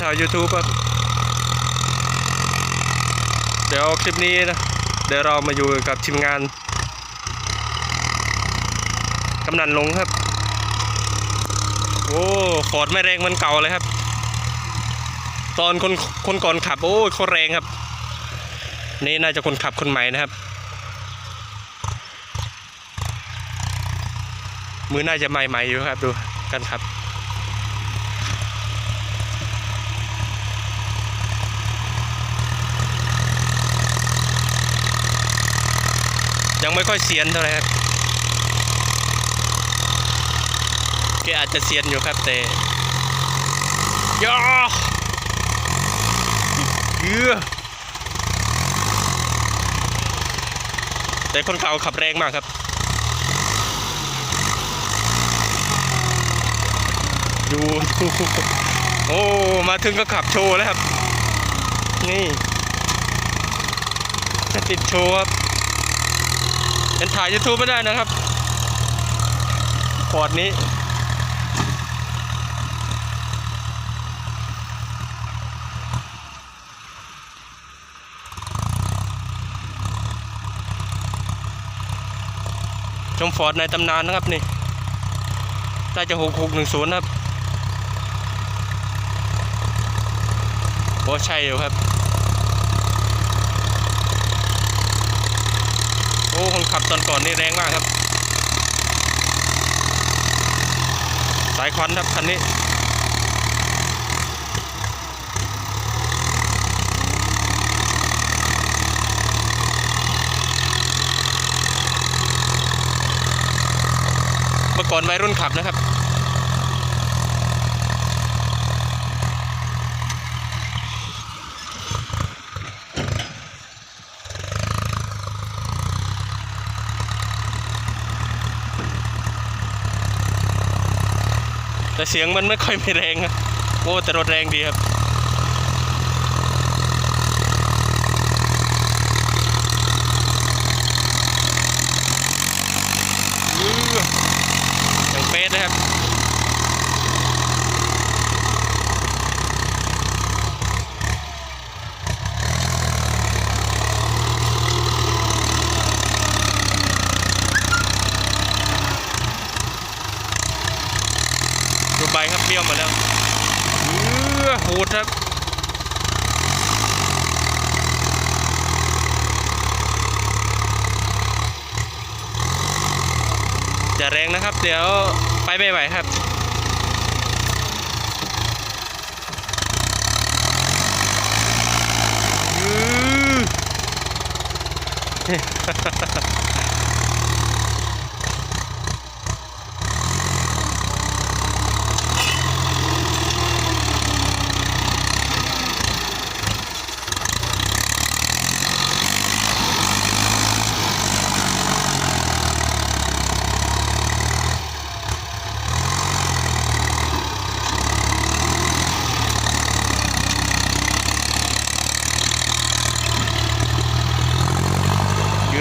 ชาว YouTube ครับ เดี๋ยวคลิปนี้นะ เดี๋ยวเรามาอยู่กับทีมงานกำนันลงครับ โอ้ฟอร์ดไม่แรงมันเก่าเลยครับ ตอนคนคนก่อนขับ โอ้เขาแรงครับ นี่น่าจะคนขับคนใหม่นะครับ มือน่าจะใหม่ๆอยู่ครับดูกันครับ ยังไม่ค่อยเซียนเท่าไหร่ครับแกอาจจะเซียนอยู่ครับแต่ย่าเยือแต่คนเก่าขับแรงมากครับ ดูโอ้ มาถึงก็ขับโชว์แล้วครับ นี่จะติดโชว์ครับ เป็นถ่าย YouTube ไม่ได้นะครับพอร์ดนี้ ชมฟอร์ดในตำนานนะครับนี่น่าจะหกหกหนึ่งศูนย์ครับโอ้ใช่อยู่ครับ อ้คนขับตอนก่อนนี่แรงมากครับ สายควันครับคันนี้เมื่อก่อนวัยรุ่นขับนะครับ แต่เสียงมันไม่ค่อยมีแรงครับโอ้แต่รถแรงดีครับอย่างเป๊ะนะครับ ดู ใบครับเปรี้ยวหมาแล้วเออโหดครับจะแรงนะครับ เดี๋ยวไปไม่ไหวครับอ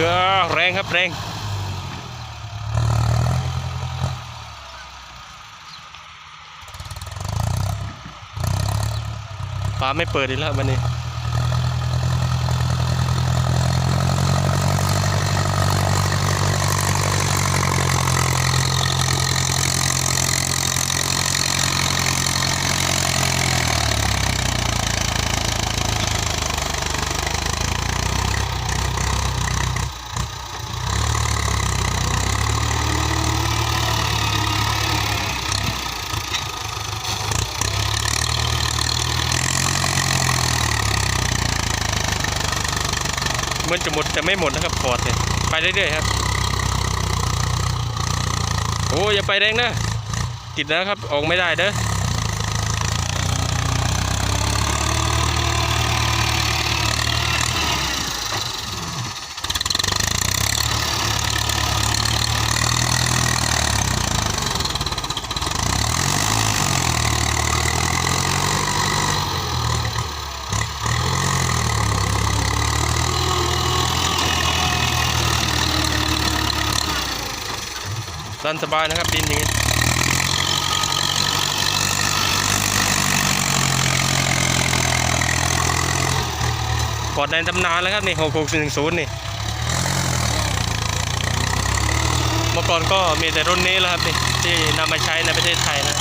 ื้อะ แรงครับแรงป้าไม่เปิดอีกแล้ววันนี้ เหมือนจะหมดแต่ไม่หมดนะครับฟอร์ดเนี่ยไปเรื่อยๆครับโอ้อย่าไปแรงนะติดนะครับออกไม่ได้เด้อันสบายนะครับดินอย่างนี้ปอดในตำนานแล้วครับนี่หกหกหนึ่งศูนย์นี่เมื่อก่อนก็มีแต่รุ่นนี้แล้วครับนี่ที่นำมาใช้ในประเทศไทยนะ